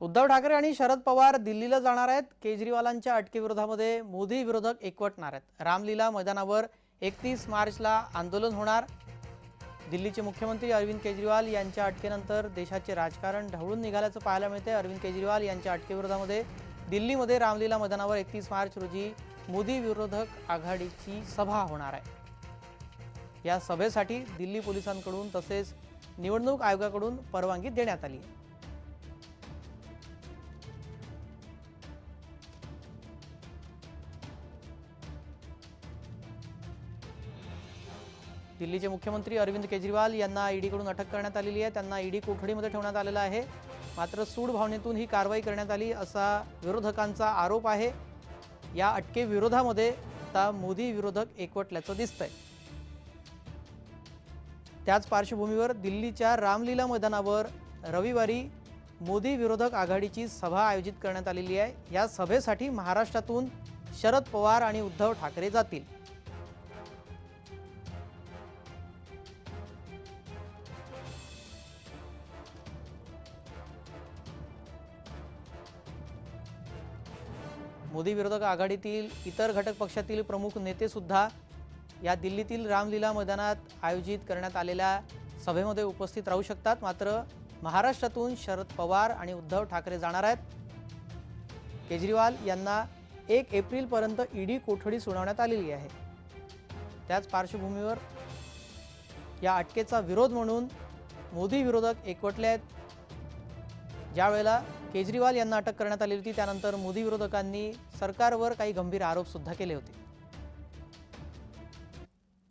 उद्धव ठाकरे आणि शरद पवार दिल्लीला जाणार आहेत. केजरीवालांच्या अटकेविरोधामध्ये मोदी विरोधक एकवटणार आहेत. रामलीला मैदानावर एकतीस मार्चला आंदोलन होणार. दिल्लीचे मुख्यमंत्री अरविंद केजरीवाल यांच्या अटकेनंतर देशाचे राजकारण ढवळून निघाल्याचं पाहायला मिळते अरविंद केजरीवाल यांच्या अटकेविरोधामध्ये दिल्लीमध्ये रामलीला मैदानावर एकतीस मार्च रोजी मोदी विरोधक आघाडीची सभा होणार आहे. या सभेसाठी दिल्ली पोलिसांकडून तसेच निवडणूक आयोगाकडून परवानगी देण्यात आली आहे. दिल्लीचे मुख्यमंत्री अरविंद केजरीवाल यांना ईडीकडून अटक करण्यात आलेली आहे. त्यांना ईडी कोठडीमध्ये ठेवण्यात आलेलं आहे. मात्र सूड भावनेतून ही कारवाई करण्यात आली असा विरोधकांचा आरोप आहे. या अटकेविरोधामध्ये आता मोदी विरोधक एकवटल्याचं दिसतंय. त्याच पार्श्वभूमीवर दिल्लीच्या रामलीला मैदानावर रविवारी मोदी विरोधक आघाडीची सभा आयोजित करण्यात आलेली आहे. या सभेसाठी महाराष्ट्रातून शरद पवार आणि उद्धव ठाकरे जातील. मोदी विरोधक आघाडीतील इतर घटक पक्षातील प्रमुख नेते सुद्धा या दिल्लीतील रामलीला मैदानात आयोजित करण्यात आलेल्या सभेमध्ये उपस्थित राहू शकतात. मात्र महाराष्ट्रातून शरद पवार आणि उद्धव ठाकरे जाणार आहेत. केजरीवाल यांना एक एप्रिलपर्यंत ईडी कोठडी सुनावण्यात आलेली आहे. त्याच पार्श्वभूमीवर या अटकेचा विरोध म्हणून मोदी विरोधक एकवटले आहेत. ज्या वेळेला केजरीवाल यांना अटक करण्यात आली होती. त्यानंतर मोदी विरोधकांनी सरकारवर काही गंभीर आरोपसुद्धा केले होते.